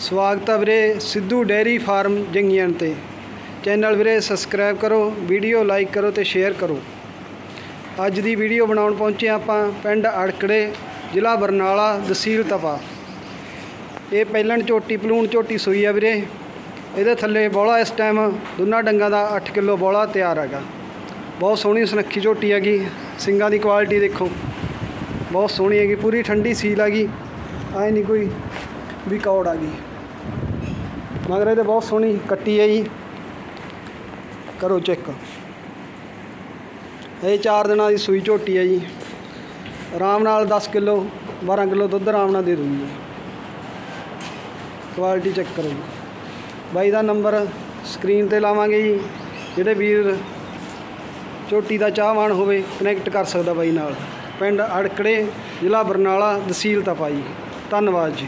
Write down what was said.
ਸਵਾਗਤ ਹੈ ਵੀਰੇ ਸਿੱਧੂ ਡੇਅਰੀ ਫਾਰਮ ਜੰਗੀਆਂ ਤੇ। ਚੈਨਲ ਵੀਰੇ ਸਬਸਕ੍ਰਾਈਬ ਕਰੋ, ਵੀਡੀਓ ਲਾਈਕ ਕਰੋ ਤੇ ਸ਼ੇਅਰ ਕਰੋ। ਅੱਜ ਦੀ ਵੀਡੀਓ ਬਣਾਉਣ ਪਹੁੰਚੇ ਹਾਂ ਆਪਾਂ ਪਿੰਡ ਅੜਕੜੇ, ਜ਼ਿਲ੍ਹਾ ਬਰਨਾਲਾ, ਤਹਿਸੀਲ ਤਪਾ। ਇਹ ਪਹਿਲਣ ਝੋਟੀ ਪਲੂਣ ਝੋਟੀ ਸੂਈ ਆ ਵੀਰੇ। ਇਹਦੇ ਥੱਲੇ ਬੋਲਾ ਇਸ ਟਾਈਮ ਦੋਨਾਂ ਡੰਗਾਂ ਦਾ 8 ਕਿਲੋ ਬੋਲਾ ਤਿਆਰ ਹੈਗਾ। ਬਹੁਤ ਸੋਹਣੀ ਸੁਨੱਖੀ ਝੋਟੀ ਹੈਗੀ, ਸਿੰਗਾਂ ਦੀ ਕੁਆਲਿਟੀ ਦੇਖੋ। ਬਹੁਤ ਸੋਹਣੀ ਹੈਗੀ, ਪੂਰੀ ਠੰਡੀ ਸੀਲ ਹੈਗੀ। ਐ ਨਹੀਂ ਕੋਈ ਵੀ ਕੌੜ ਆ ਗਈ। ਮਗਰ ਇਹਦੇ ਬਹੁਤ ਸੋਹਣੀ ਕੱਟੀ ਹੈ ਜੀ। ਕਰੋ ਚੈੱਕ। ਇਹ 4 ਦਿਨਾਂ ਦੀ ਸੂਈ ਝੋਟੀ ਹੈ ਜੀ। ਆਰਾਮ ਨਾਲ 10 ਕਿਲੋ 12 ਕਿਲੋ ਦੁੱਧ ਆਰਾਮ ਨਾਲ ਦੇ ਦੂੰਗੀ ਕੁਆਲਿਟੀ ਚੈੱਕ ਕਰੋ ਜੀ। ਬਾਈ ਦਾ ਨੰਬਰ ਸਕਰੀਨ ਤੇ ਲਾਵਾਂਗੇ ਜੀ। ਜਿਹੜੇ ਵੀਰ ਝੋਟੀ ਦਾ ਚਾਹਵਾਨ ਹੋਵੇ ਕਨੈਕਟ ਕਰ ਸਕਦਾ ਬਾਈ ਨਾਲ। ਪਿੰਡ ਅੜਕੜੇ, ਜ਼ਿਲ੍ਹਾ ਬਰਨਾਲਾ, ਤਹਿਸੀਲ ਤਪਾ ਜੀ ਧੰਨਵਾਦ ਜੀ।